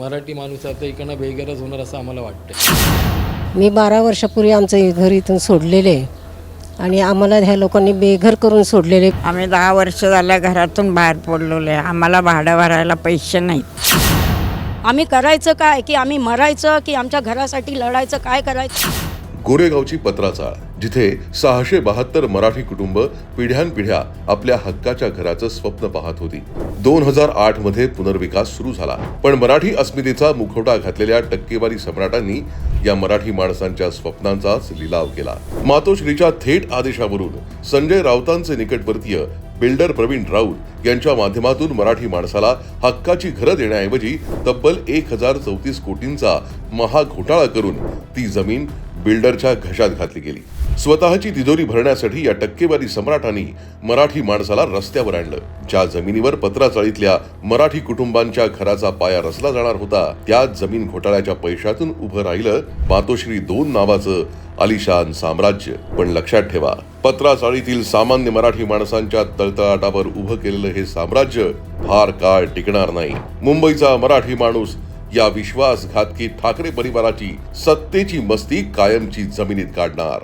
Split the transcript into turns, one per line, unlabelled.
मराठी माणूस आता इकडनं बेघरच होणार असं आम्हाला वाटतं
मी बारा वर्षापूर्वी आमचं हे घर इथून सोडलेले आहे. आणि आम्हाला ह्या लोकांनी बेघर करून सोडलेले.
आम्ही दहा वर्ष झाल्या घरातून बाहेर पडलेलो आहे. आम्हाला भाडं भरायला पैसे नाहीत.
आम्ही करायचं काय? की आम्ही मरायचं? की आमच्या घरासाठी लढायचं? काय करायचं?
गोरेगावची पत्राचाळ जिथे सहाशे बहात्तर मराठी कुटुंब पिढ्यानपिढ्या आपल्या हक्काच्या घराचं स्वप्न पाहत होती. दोन हजार आठमध्ये पुनर्विकास सुरू झाला. पण मराठी अस्मितेचा मुखवटा घातलेल्या टक्केवारी सम्राटांनी या मराठी माणसांच्या स्वप्नांचाच लिलाव केला. मातोश्रीच्या थेट आदेशावरून संजय राऊतांचे निकटवर्तीय बिल्डर प्रवीण राऊत यांच्या माध्यमातून मराठी माणसाला हक्काची घरं देण्याऐवजी तब्बल एक हजार चौतीस कोटींचा महाघोटाळा करून ती जमीन बिल्डरच्या घशात घातली गेली. स्वतःची तिजोरी भरण्यासाठी या टक्केवारी सम्राटांनी मराठी माणसाला रस्त्यावर आणलं. ज्या जमिनीवर पत्राचाळीतल्या मराठी कुटुंबांच्या घराचा पाया रचला जाणार होता त्या जमीन घोटाळ्याच्या पैशातून उभं राहिलं मातोश्री दोन नावाचं आलिशान साम्राज्य. पण लक्षात ठेवा पत्राचाळीतील सामान्य मराठी माणसांच्या तळतळाटावर उभं केलेलं हे साम्राज्य फार काळ टिकणार नाही. मुंबईचा मराठी माणूस या विश्वासघातकी ठाकरे परिवाराची सत्तेची मस्ती कायमची जमिनीत काढणार.